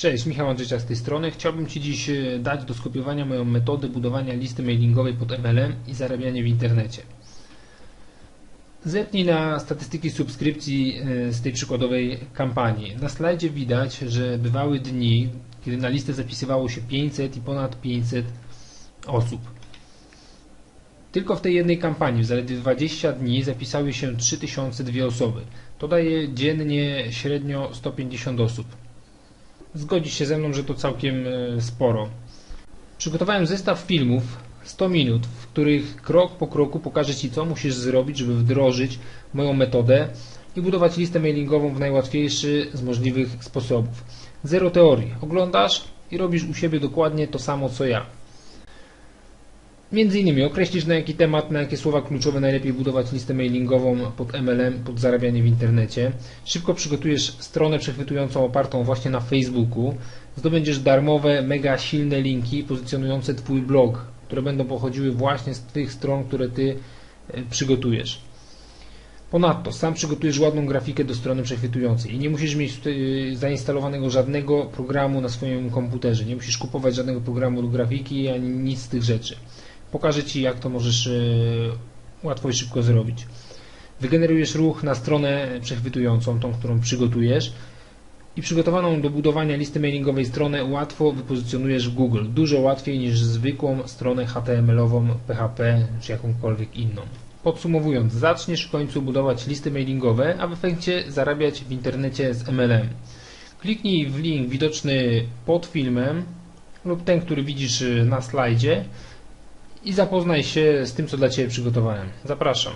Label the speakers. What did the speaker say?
Speaker 1: Cześć, Michał Andrzejczak z tej strony. Chciałbym Ci dziś e, dać do skopiowania moją metodę budowania listy mailingowej pod MLM i zarabiania w internecie. Zerknij na statystyki subskrypcji e, z tej przykładowej kampanii. Na slajdzie widać, że bywały dni, kiedy na listę zapisywało się 500 i ponad 500 osób. Tylko w tej jednej kampanii w zaledwie 20 dni zapisały się 3002 osoby. To daje dziennie średnio 150 osób. Zgodzisz się ze mną, że to całkiem e, sporo. Przygotowałem zestaw filmów 100 minut, w których krok po kroku pokażę Ci, co musisz zrobić, żeby wdrożyć moją metodę i budować listę mailingową w najłatwiejszy z możliwych sposobów. Zero teorii. Oglądasz i robisz u siebie dokładnie to samo, co ja. Między innymi określisz na jaki temat, na jakie słowa kluczowe najlepiej budować listę mailingową pod MLM, pod zarabianie w internecie. Szybko przygotujesz stronę przechwytującą opartą właśnie na Facebooku. Zdobędziesz darmowe, mega silne linki pozycjonujące Twój blog, które będą pochodziły właśnie z tych stron, które Ty e, przygotujesz. Ponadto sam przygotujesz ładną grafikę do strony przechwytującej i nie musisz mieć tutaj zainstalowanego żadnego programu na swoim komputerze. Nie musisz kupować żadnego programu do grafiki ani nic z tych rzeczy. Pokażę Ci, jak to możesz e, łatwo i szybko zrobić. Wygenerujesz ruch na stronę przechwytującą, tą, którą przygotujesz i przygotowaną do budowania listy mailingowej stronę łatwo wypozycjonujesz w Google. Dużo łatwiej niż zwykłą stronę HTML-ową, PHP czy jakąkolwiek inną. Podsumowując, zaczniesz w końcu budować listy mailingowe, a w efekcie zarabiać w internecie z MLM. Kliknij w link widoczny pod filmem lub ten, który widzisz na slajdzie i zapoznaj się z tym, co dla Ciebie przygotowałem. Zapraszam.